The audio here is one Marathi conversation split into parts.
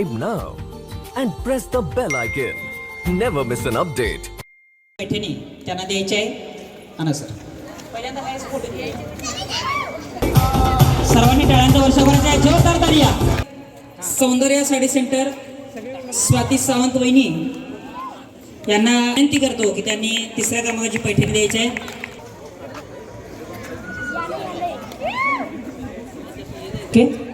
subscribe now and press the bell icon. Never miss an update. Paithani त्यांना द्यायचे आहे? आणा सर. पहिल्यांदा काय फोटो सर्वांनी टाळ्यांचा वर्षभराचा आहे जोरदार तालिया सौंदर्य साडी सेंटर. स्वाती सावंत वहिनी. यांना विनंती करतो की त्यांनी तिसऱ्या क्रमांकाची पैठणी द्यायची आहे. ओके.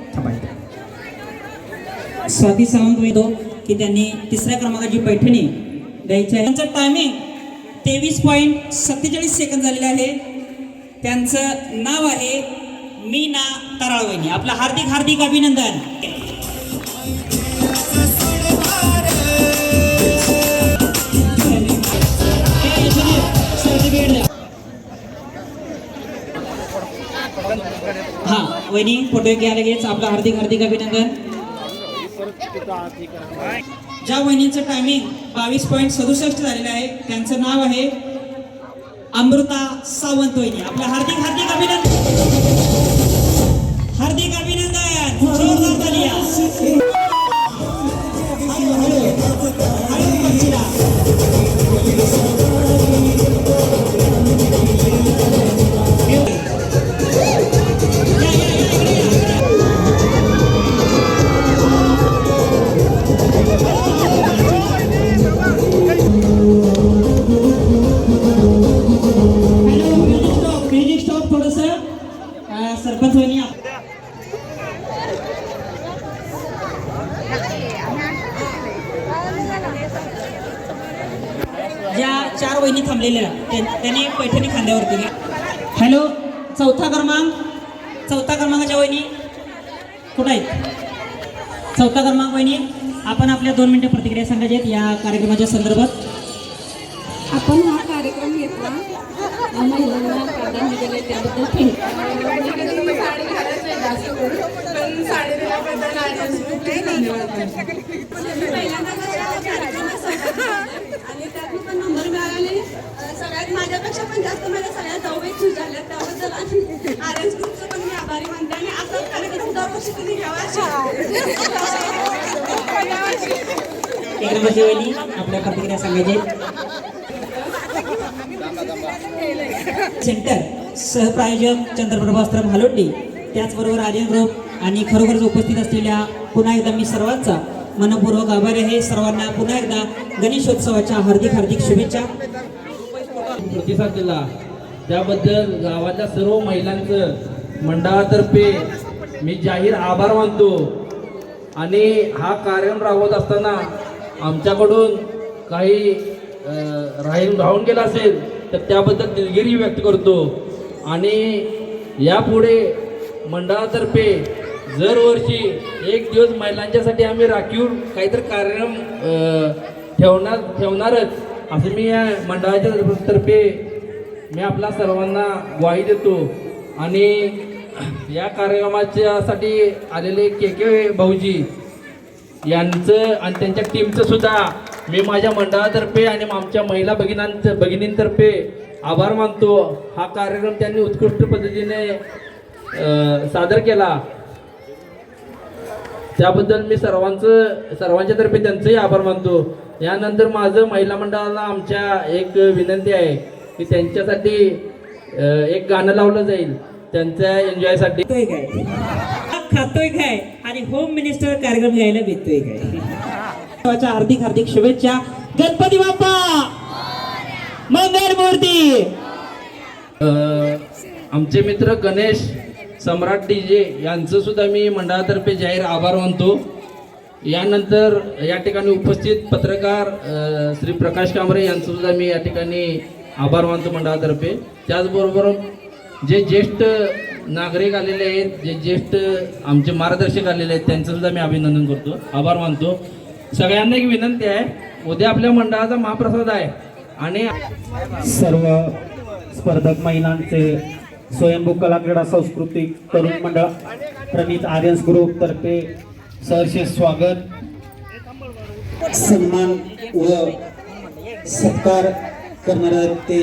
स्वाती सावंत वैदो की त्यांनी तिसऱ्या क्रमांकाची पैठणी द्यायची आहे. त्यांचं टायमिंग तेवीस पॉईंट सत्तेचाळीस सेकंद झालेले आहे. त्यांचं नाव आहे मीना तराळवहिनी आपलं हार्दिक हार्दिक अभिनंदन. हा वहिनी फोटो घ्या लगेच आपलं हार्दिक हार्दिक अभिनंदन. ज्या वहिनींचं टायमिंग बावीस पॉईंट सदुसष्ट झालेलं आहे त्यांचं नाव आहे अमृता सावंत वहिनी. आपलं हार्दिक हार्दिक अभिनंदन. हार्दिक अभिनंदन. ज्या चार वहिनी थांबलेल्या त्या- त्यांनी पैठणी खांद्यावरती घ्या. हॅलो चौथा क्रमांक चौथा क्रमांकाच्या वहिनी कुठं आहेत? चौथा क्रमांक वहिनी आपण आपल्या दोन मिनिटं प्रतिक्रिया सांगायच्या आहेत या कार्यक्रमाच्या संदर्भात. आपण हा कार्यक्रम घेतला. महिलांना प्राधान्य दिले त्याबद्दल थँक्यू. सगळ्यात पण जास्त माझ्या सगळ्या जाऊबाई खुश झाल्या. त्याबद्दल आणि आर ग्रुपचं पण मी आभारी मानते. आणि असाच कार्यक्रम दरवर्षी तुम्ही घ्यावा आपल्या प्रतिक्रिया सांगायचे. सेंटर सहप्रायोजक चंद्रप्रभास्त्र हलोटी त्याचबरोबर आर्यन ग्रुप आणि खरोखरच उपस्थित असलेल्या पुन्हा एकदा मी सर्वांचा मनपूर्वक आभारी आहे. सर्वांना पुन्हा एकदा गणेशोत्सवाच्या हार्दिक हार्दिक शुभेच्छा. प्रतिसाद दिला. त्याबद्दल गावातल्या सर्व महिलांचं मंडळातर्फे मी जाहीर आभार मानतो. आणि हा कार्यक्रम राबवत असताना आमच्याकडून काही राहीन राहील राहून गेला असेल तर त्याबद्दल दिलगिरी व्यक्त करतो. आणि यापुढे मंडळातर्फे दरवर्षी एक दिवस महिलांच्यासाठी आम्ही राखीव काहीतरी कार्यक्रम ठेवणार ठेवणारच. असं मी या मंडळाच्या तर्फे मी आपल्या सर्वांना ग्वाही देतो. आणि या कार्यक्रमाच्यासाठी आलेले के के भाऊजी यांचं आणि त्यांच्या टीमचं सुद्धा मी माझ्या मंडळातर्फे आणि आमच्या महिला भगिनांचं भगिनींतर्फे आभार मानतो. हा कार्यक्रम त्यांनी उत्कृष्ट पद्धतीने सादर केला. त्याबद्दल मी सर्वांचं सर्वांच्या तर्फे त्यांचंही आभार मानतो. यानंतर माझं महिला मंडळाला आमच्या एक विनंती आहे की त्यांच्यासाठी एक गाणं लावलं जाईल. त्यांच्या एन्जॉयसाठी. खातोय काय? खातोय काय? आणि होम मिनिस्टर कार्यक्रम घ्यायला भेटतोय काय? हार्दिक हार्दिक शुभेच्छा. गणपती बाप्पा! मंगल मूर्ती! आमचे मित्र गणेश सम्राट डी जे यांचं सुद्धा मी मंडळातर्फे जाहीर आभार मानतो. यानंतर या ठिकाणी उपस्थित पत्रकार श्री प्रकाश कांबरे यांचं सुद्धा मी या ठिकाणी आभार मानतो मंडळातर्फे. त्याचबरोबर जे ज्येष्ठ नागरिक आलेले आहेत जे ज्येष्ठ आमचे मार्गदर्शक आलेले आहेत त्यांचं सुद्धा मी अभिनंदन करतो आभार मानतो. सगळ्यांना एक विनंती आहे उद्या आपल्या मंडळाचा महाप्रसाद आहे. आणि सर्व स्पर्धक महिलांचे स्वयंभू कला क्रीडा सांस्कृतिक तरुण मंडळ प्रणित आर्यन्स ग्रुप तर्फे सहर्ष स्वागत. सन्मान व सत्कार करणारे ते